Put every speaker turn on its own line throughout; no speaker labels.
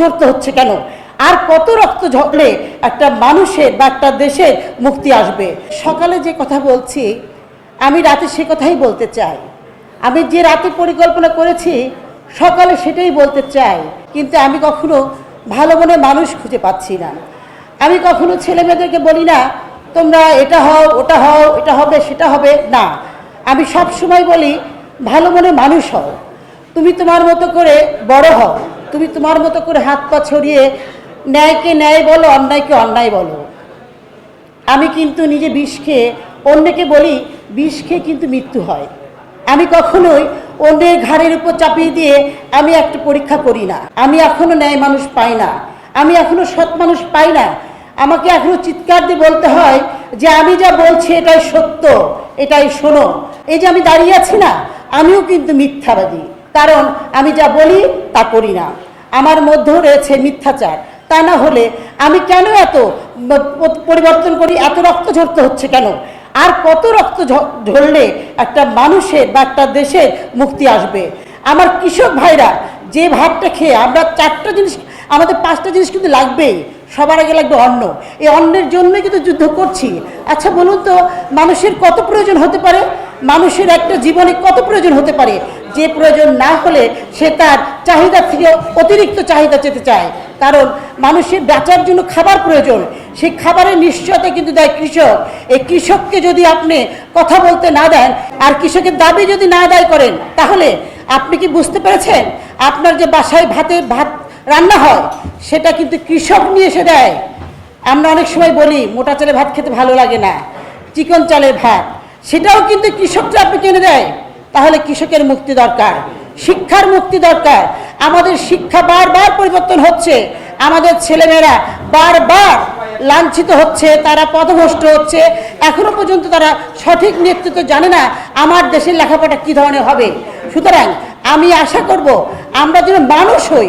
ঝরতে হচ্ছে কেন? আর কত রক্ত ঝরলে একটা মানুষের বা একটা দেশের মুক্তি আসবে? সকালে যে কথা বলছি, আমি রাতে সে কথাই বলতে চাই। আমি যে রাতে পরিকল্পনা করেছি, সকালে সেটাই বলতে চাই। কিন্তু আমি কখনো ভালো মনে মানুষ খুঁজে পাচ্ছি না। আমি কখনো ছেলে মেয়েদেরকে বলি না, তোমরা এটা হও, ওটা হও, এটা হবে, সেটা হবে। না। আমি সব সময় বলি, ভালো মনে মানুষ হও। তুমি তোমার মতো করে বড় হও। তুমি তোমার মতো করে হাত পা ছড়িয়ে ন্যায়কে ন্যায় বলো, অন্যায়কে অন্যায় বলো। আমি কিন্তু নিজে বিষ খেয়ে অন্যকে বলি, বিষ খেয়ে কিন্তু মৃত্যু হয়। আমি কখনোই অন্যের ঘাড়ের উপর চাপিয়ে দিয়ে আমি একটা পরীক্ষা করি না। আমি এখনও ন্যায় মানুষ পাই না। আমি এখনও সৎ মানুষ পাই না। আমাকে এখনও চিৎকার দিয়ে বলতে হয় যে আমি যা বলছি এটাই সত্য, এটাই শোনো। এই যে আমি দাঁড়িয়ে আছি না, আমিও কিন্তু মিথ্যাবাদী। কারণ আমি যা বলি তা করি না। আমার মধ্যেও রয়েছে মিথ্যাচার। তা না হলে আমি কেন এত পরিবর্তন করি? এত রক্ত ঝরতে হচ্ছে কেন? আর কত রক্ত ঝরলে একটা মানুষের বা একটা দেশের মুক্তি আসবে? আমার কৃষক ভাইরা, যে ভাতটা খেয়ে আমরা চারটা জিনিস, আমাদের পাঁচটা জিনিস কিন্তু লাগবেই। সবার আগে লাগবে অন্ন। এই অন্নের জন্যই কিন্তু যুদ্ধ করছি। আচ্ছা বলুন তো, মানুষের কত প্রয়োজন হতে পারে? মানুষের একটা জীবনে কত প্রয়োজন হতে পারে? যে প্রয়োজন না হলে সে তার চাহিদা থেকে অতিরিক্ত চাহিদা চেতে চায়। কারণ মানুষের বেচার জন্য খাবার প্রয়োজন সেই খাবারের নিশ্চয়তা কিন্তু দেয় কৃষক। এই কৃষককে যদি আপনি কথা বলতে না দেন, আর কৃষকের দাবি যদি না আদায় করেন, তাহলে আপনি কি বুঝতে পেরেছেন? আপনার যে বাসায় ভাতে ভাত রান্না হয়, সেটা কিন্তু কৃষক নিয়ে এসে দেয়। আমরা অনেক সময় বলি, মোটা চালের ভাত খেতে ভালো লাগে না, চিকন চালের ভাত। সেটাও কিন্তু কৃষকরা আপনি কিনে দেয়। তাহলে কৃষকের মুক্তি দরকার, শিক্ষার মুক্তি দরকার। আমাদের শিক্ষা বারবার পরিবর্তন হচ্ছে। আমাদের ছেলেমেয়েরা বারবার লাঞ্ছিত হচ্ছে, তারা পথভ্রষ্ট হচ্ছে। এখনও পর্যন্ত তারা সঠিক নেতৃত্ব জানে না আমার দেশের লেখাপড়া কী ধরনের হবে। সুতরাং আমি আশা করব, আমরা যেন মানুষ হই,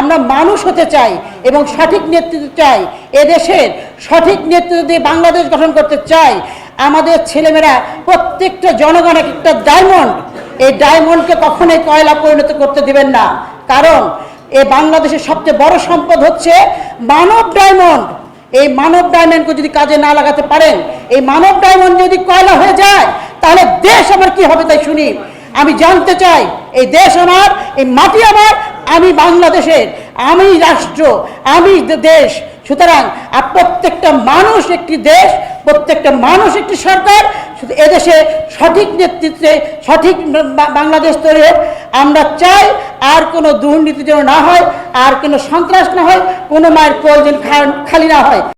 আমরা মানুষ হতে চাই এবং সঠিক নেতৃত্ব চাই। এদেশের সঠিক নেতৃত্ব দিয়ে বাংলাদেশ গঠন করতে চাই। আমাদের ছেলেমেয়েরা প্রত্যেকটা জনগণ এক একটা ডায়মন্ড এই ডায়মন্ডকে কখনোই কয়লা পরিণত করতে দেবেন না। কারণ এ বাংলাদেশের সবচেয়ে বড় সম্পদ হচ্ছে মানব ডায়মন্ড এই মানব ডায়মন্ডকে যদি কাজে না লাগাতে পারেন, এই মানব ডায়মন্ড যদি কয়লা হয়ে যায়, তাহলে দেশ আমার কি হবে তাই শুনি। আমি জানতে চাই, এই দেশ আমার, এই মাটি আমার, আমি বাংলাদেশের, আমি রাষ্ট্র, আমি দেশ। সুতরাং প্রত্যেকটা মানুষ একটি দেশ প্রত্যেকটা মানুষ একটি সরকার, শুধু এদেশে সঠিক নেতৃত্বে, সঠিক বাংলাদেশ তৈরি হোক। আমরা চাই আর কোনো দুর্নীতি যেন না হয়, আর কোনো সন্ত্রাস না হয়, কোনো মায়ের প্রয়োজন খালি না হয়।